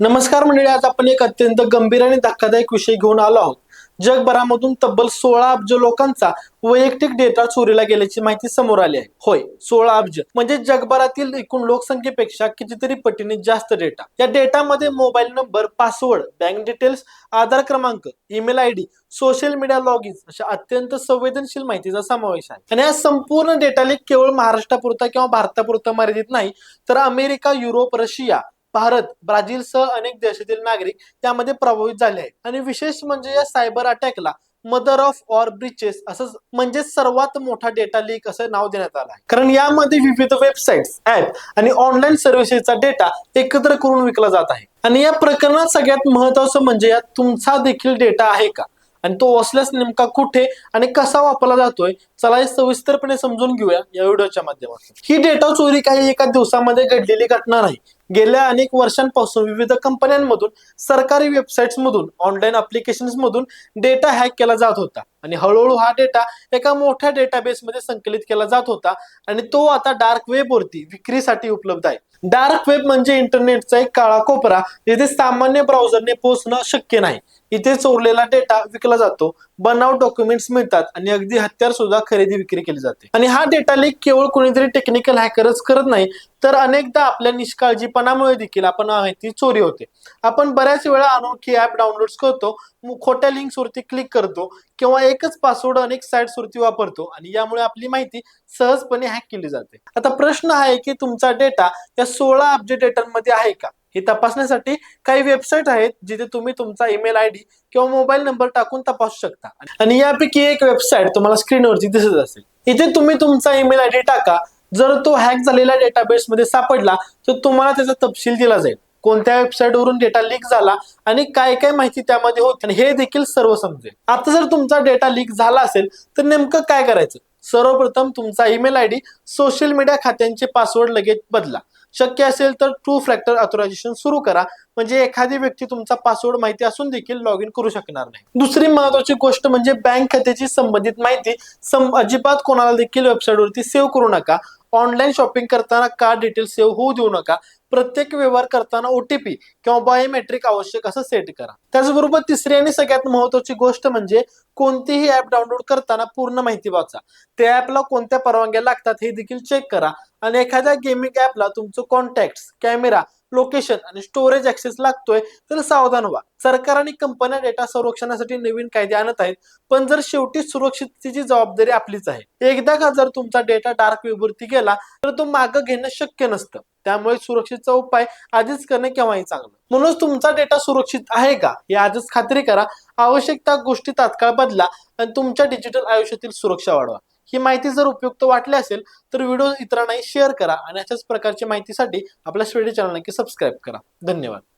नमस्कार मंडळी आज आपण एक अत्यंत गंभीर आणि धक्कादायक विषय घेऊन आलो आहोत. जगभरामधून तब्बल सोळा अब्ज लोकांचा वैयक्तिक डेटा चोरीला गेल्याची माहिती समोर आली आहे. होय सोळा अब्ज. म्हणजे जगभरातील एकूण लोकसंख्येपेक्षा कितीतरी पटीने जास्त डेटा. या डेटामध्ये mobile number password bank details Aadhaar क्रमांक email I D social media log in अशा अत्यंत संवेदनशील माहितीचा समावेश आहे. आणि हा संपूर्ण डेटा लेक केवळ महाराष्ट्रापुरता किंवा भारतापुरता मर्यादित नाही तर अमेरिका युरोप रशिया भारत ब्राझीलसह अनेक देशातील नागरिक त्यामध्ये प्रभावित झाले आहेत. आणि विशेष म्हणजे या सायबर अटॅकला मदर ऑफ ऑर ब्रिचेस असं म्हणजे सर्वात मोठा डेटा लीक असं नाव देण्यात आलं आहे. कारण यामध्ये विविध वेबसाईट्स ऍप आणि ऑनलाईन सर्व्हिसेसचा डेटा एकत्र करून विकला जात आहे. आणि या प्रकरणात सगळ्यात महत्वाचं म्हणजे यात तुमचा देखील डेटा आहे का? आणि तो असल्यास नेमका कुठे आणि कसा वापरला जातोय चला हे सविस्तरपणे समजून घेऊया या व्हिडिओच्या माध्यमातून. ही डेटा चोरी काही एका दिवसामध्ये घडलेली घटना नाही. गेल्या अनेक वर्षांपासून विविध कंपन्यांमधून सरकारी वेबसाईट्स मधून ऑनलाईन अप्लिकेशन मधून डेटा हॅक केला जात होता. आणि हळूहळू हा डेटा एका मोठ्या डेटाबेस मध्ये संकलित केला जात होता आणि तो आता डार्क वेब वरती विक्रीसाठी उपलब्ध आहे. डार्क वेब म्हणजे इंटरनेटचा एक काळा कोपरा जिथे सामान्य ब्राउझरने पोहोचणं शक्य नाही. इथे चोरलेला डेटा विकला जातो. बनाव डॉक्युमेंट्स मिळतात आणि अगदी हत्यार सुद्धा खरेदी विक्री केली जाते. आणि हा डेटा लीक केवळ कोणीतरी टेक्निकल हॅकरच करत नाही तर अनेकदा आपल्या निष्काळजीपणामुळे देखील आपण माहिती चोरी होते. आपण बऱ्याच वेळा अनोळखी ऍप डाउनलोड करतो खोट्या लिंक्स वरती क्लिक करतो किंवा एकच पासवर्ड अनेक साइट्स वरती वापरतो आणि यामुळे आपली माहिती सहजपणे हॅक केली जाते. आता प्रश्न आहे की तुमचा डेटा या सोळा अब्ज डेटांमध्ये आहे का? हे तपासण्यासाठी काही वेबसाईट आहेत जिथे तुम्ही तुमचा ईमेल आय डी किंवा मोबाईल नंबर टाकून तपासू शकता. आणि यापैकी एक वेबसाईट तुम्हाला स्क्रीनवरती दिसत असेल. इथे तुम्ही तुमचा ईमेल आय डी टाका. जर तो हॅक झालेल्या डेटाबेस मध्ये सापडला तर तुम्हाला त्याचा तपशील दिला जाईल. कोणत्या वेबसाईट वरून डेटा लीक झाला आणि काय काय माहिती त्यामध्ये होती आणि हे देखील सर्व समजेल. आता जर तुमचा डेटा लीक झाला असेल तर नेमकं काय करायचं? सर्वप्रथम तुमचा email I D social media खात्यांचे पासवर्ड लगेच बदला. शक्य असेल तर टू फॅक्टर ऑथोरायझेशन सुरू करा. म्हणजे एखादी व्यक्ती तुमचा पासवर्ड माहिती असून देखील लॉग इन करू शकणार नाही. दुसरी महत्वाची गोष्ट म्हणजे बँक खात्याची संबंधित माहिती अजिबात कोणाला देखील वेबसाईटवरती सेव्ह करू नका. ऑनलाईन शॉपिंग करताना कार्ड डिटेल सेव्ह होऊ देऊ नका. प्रत्येक व्यवहार करताना ओटीपी किंवा बायोमेट्रिक आवश्यक असं सेट करा. त्याचबरोबर तिसरी आणि सगळ्यात महत्वाची गोष्ट म्हणजे कोणतीही ऍप डाउनलोड करताना पूर्ण माहिती वाचा. त्या ऍपला कोणत्या परवानग्या लागतात हे देखील चेक करा. आणि एखाद्या गेमिंग ऍपला तुमचं कॉन्टॅक्ट कॅमेरा लोकेशन आणि स्टोरेज ऍक्सेस लागतोय तर सावधान व्हा. सरकार आणि कंपन्या डेटा संरक्षणासाठी नवीन कायदे आणत आहेत पण जर शेवटी सुरक्षिततेची जबाबदारी आपलीच आहे. एकदा का जर तुमचा डेटा डार्क वेबवरती गेला तर तो मागं घेणं शक्य नसतं. त्यामुळे सुरक्षेचा उपाय आधीच करणे केव्हाही चांगलं. म्हणूनच तुमचा डेटा सुरक्षित आहे का हे आजच खात्री करा. आवश्यक त्या गोष्टी तात्काळ बदला आणि तुमच्या डिजिटल आयुष्यातील सुरक्षा वाढवा. ही माहिती जर उपयुक्त वाटली असेल तर व्हिडिओ इतरांनाही शेअर करा आणि अशाच प्रकारची माहितीसाठी आपल्या स्टडी चॅनल नक्की सबस्क्राईब करा. धन्यवाद.